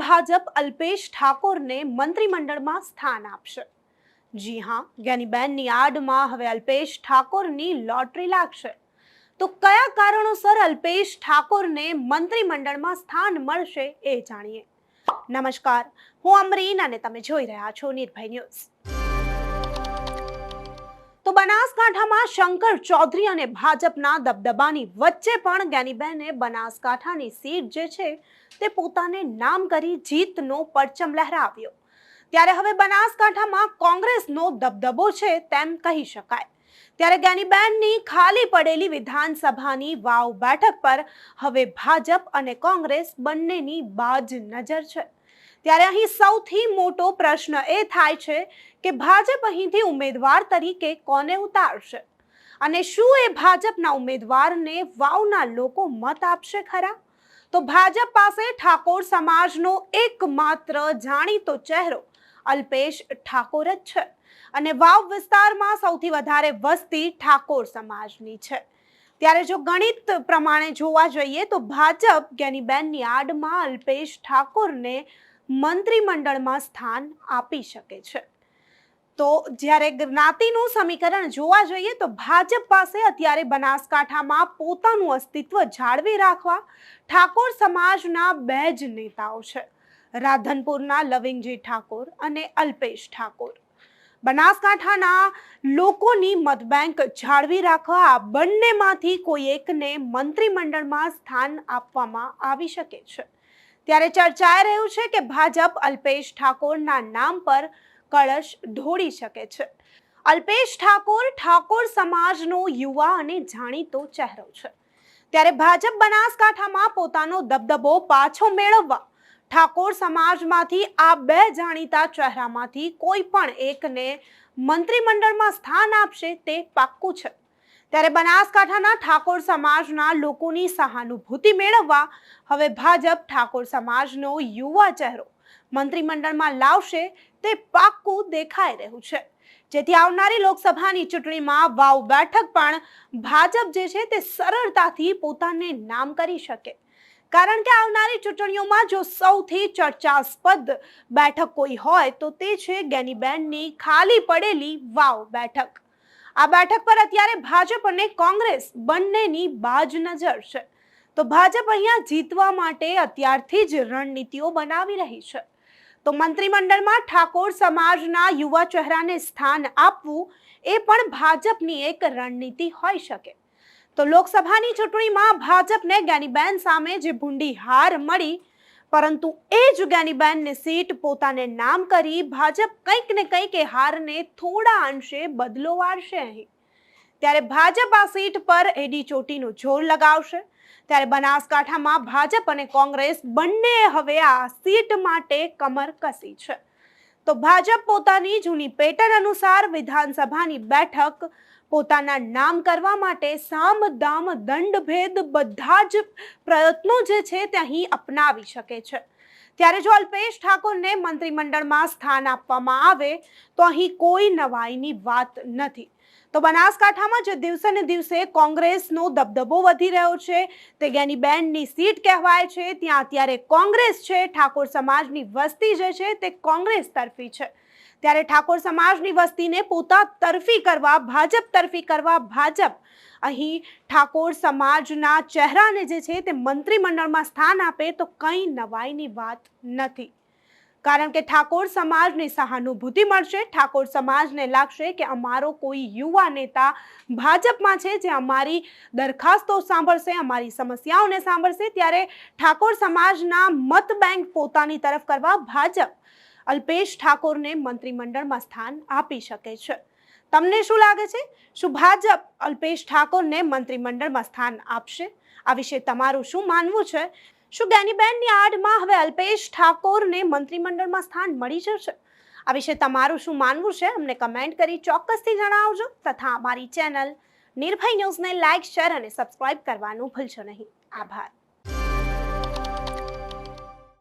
ભાજપ અલ્પેશ ઠાકોરને મંત્રીમંડળમાં સ્થાન આપશે. જી હા જ્ઞાનીબેનની આડમાં હવે અલ્પેશ ઠાકોરની લોટરી લાગશે. તો કયા કારણોસર અલ્પેશ ઠાકોરને મંત્રીમંડળમાં સ્થાન મળશે એ જાણીએ. નમસ્કાર, હું અમરીન અને તમે જોઈ રહ્યા છો નિર્ભય ન્યૂઝ. તો બનાસકાંઠામાં શંકર ચૌધરી અને ભાજપના દબદબાની વચ્ચે પણ જ્ઞાનીબેને બનાસકાંઠાની સીટ જે છે તે પોતાને નામ કરી જીતનો પરચમ લહેરાવ્યો. ત્યારે હવે બનાસકાંઠામાં કોંગ્રેસનો દબદબો છે તેમ કહી શકાય. ત્યારે જ્ઞાનીબેનની ખાલી પડેલી વિધાનસભાની વાવ બેઠક પર હવે ભાજપ અને કોંગ્રેસ બંનેની બાજ નજર છે. ત્યારે અહીં સૌથી મોટો પ્રશ્ન એ થાય છે કે ભાજપ અહીંથી ઉમેદવાર તરીકે કોને ઉતારશે? અને શું એ ભાજપના ઉમેદવારને વાવના લોકો મત આપશે ખરા? તો ભાજપ પાસે ઠાકોર સમાજનો એકમાત્ર જાણીતો ચહેરો અલ્પેશ ઠાકોર જ છે. અને વાવ વિસ્તારમાં સૌથી વધારે વસ્તી ઠાકોર સમાજની છે. ત્યારે જો ગણિત પ્રમાણે જોવા જઈએ તો ભાજપ જ્ઞાનીબેનની આડમાં અલ્પેશ ઠાકોરને મંત્રીમંડળમાં સ્થાન આપી શકે છે. તો જ્યારે જ્ઞાતિનું સમીકરણ જોવા જઈએ તો ભાજપ પાસે અત્યારે બનાસકાંઠામાં પોતાનું અસ્તિત્વ જાળવી રાખવા ઠાકોર સમાજના બે જ નેતાઓ છે. રાધનપુરના લવિંગજી ઠાકોર અને અલ્પેશ ઠાકોર. બનાસકાંઠાના લોકોની મતબેંક જાળવી રાખવા આ બંનેમાંથી કોઈ એકને મંત્રીમંડળમાં સ્થાન આપવામાં આવી શકે છે. ત્યારે ચર્ચાઈ રહ્યું છે કે ભાજપ અલ્પેશ ઠાકોરના નામ પર કળશ ઢોળી શકે છે. અલ્પેશ ઠાકોર ઠાકોર સમાજનો યુવા અને જાણીતો ચહેરો છે. ત્યારે ભાજપ બનાસકાંઠામાં પોતાનો દબદબો પાછો મેળવવા ઠાકોર સમાજમાંથી આ બે જાણીતા ચહેરામાંથી કોઈ પણ એકને મંત્રીમંડળમાં સ્થાન આપશે તે પાક્કું છે. ત્યારે બનાસકાંઠાના ઠાકોર સમાજના લોકોની સહાનુભૂતિ મેળવવા હવે ભાજપ ઠાકોર સમાજનો યુવા ચહેરો મંત્રીમંડળમાં લાવશે તે પાક્કું દેખાઈ રહ્યું છે. જેથી આવનારી લોકસભાની ચૂંટણીમાં વાવ બેઠક પણ ભાજપ જે છે તે સરળતાથી પોતાને નામ કરી શકે. કારણ કે આવનારી ચૂંટણીઓમાં જો સૌથી ચર્ચાસ્પદ બેઠક કોઈ હોય તો તે છે ગેનીબેનની ખાલી પડેલી વાવ બેઠક. આ બેઠક પર અત્યારે ભાજપ અને કોંગ્રેસ બંનેની બાજ નજર છે. તો ભાજપ અહીંયા જીતવા માટે અત્યારથી જ રણનીતિઓ બનાવી રહી છે. તો મંત્રીમંડળમાં ઠાકોર સમાજના યુવા ચહેરાને સ્થાન આપવું એ પણ ભાજપની એક રણનીતિ હોઈ શકે. તો લોકસભાની ચૂંટણીમાં ભાજપને જ્ઞાનીબેન સામે જે ભૂંડી હાર મળી પરંતુ એ જ જ્ઞાનીબેનની સીટ પોતાને નામ કરી ભાજપ કંઈક ને કંઈક હારને થોડા અંશે બદલો વાળશે અહીં. ત્યારે ભાજપ આ સીટ પર એડી ચોટીનું જોર લગાવશે. ત્યારે બનાસકાંઠામાં ભાજપ અને કોંગ્રેસ બંને હવે આ સીટ માટે કમર કસી છે. તો ભાજપ પોતાની જૂની પેટર્ન અનુસાર વિધાનસભાની બેઠક પોતાના નામ કરવા માટે સામ, દામ, દંડ, ભેદ બધા જ પ્રયત્નો જે છે તે અહીં અપનાવી શકે છે. ત્યારે જો અલ્પેશ ઠાકોરને મંત્રીમંડળમાં સ્થાન આપવામાં આવે, તો અહીં કોઈ નવાઈની વાત નથી. તો બનાસકાંઠામાં જે દિવસે ને દિવસે કોંગ્રેસનો દબદબો વધી રહ્યો છે, તે જ્ઞાનીબેનની સીટ કહેવાય છે, ત્યાં અત્યારે કોંગ્રેસ છે, ઠાકોર સમાજની વસ્તી જે છે, તે કોંગ્રેસ તરફી છે. ત્યારે ઠાકોર સમાજની વસ્તીને પોતા તરફી કરવા, ભાજપ તરફી કરવા, ભાજપ અહીં ઠાકોર સમાજના ચહેરાને જે છે, તે મંત્રીમંડળમાં સ્થાન આપે તો કંઈ નવાઈની વાત નથી. કારણ કે ઠાકોર સમાજને સહાનુભૂતિ મળશે, ઠાકોર સમાજને લાગશે કે અમારો કોઈ યુવા નેતા ભાજપમાં છે જે અમારી દરખાસ્તો સાંભળશે, અમારી સમસ્યાઓને સાંભળશે, ત્યારે ઠાકોર સમાજના મત બેંક પોતાની તરફ કરવા ભાજપ અલ્પેશ ઠાકોરને મંત્રીમંડળમાં સ્થાન આપી શકે છે. તમને શું લાગે છે? શું ભાજપ અલ્પેશ ઠાકોરને મંત્રીમંડળમાં સ્થાન આપશે? આ વિશે તમારું શું માનવું છે? શું જ્ઞાનીબેનની આડમાં હવે અલ્પેશ ઠાકોરને મંત્રીમંડળમાં સ્થાન મળી જશે? આ વિશે તમારું શું માનવું છે? અમને કમેન્ટ કરી ચોક્કસથી જણાવજો. તથા અમારી ચેનલ નિર્ભય ન્યૂઝને લાઇક શેર અને સબસ્ક્રાઇબ કરવાનું ભૂલશો નહીં. આભાર.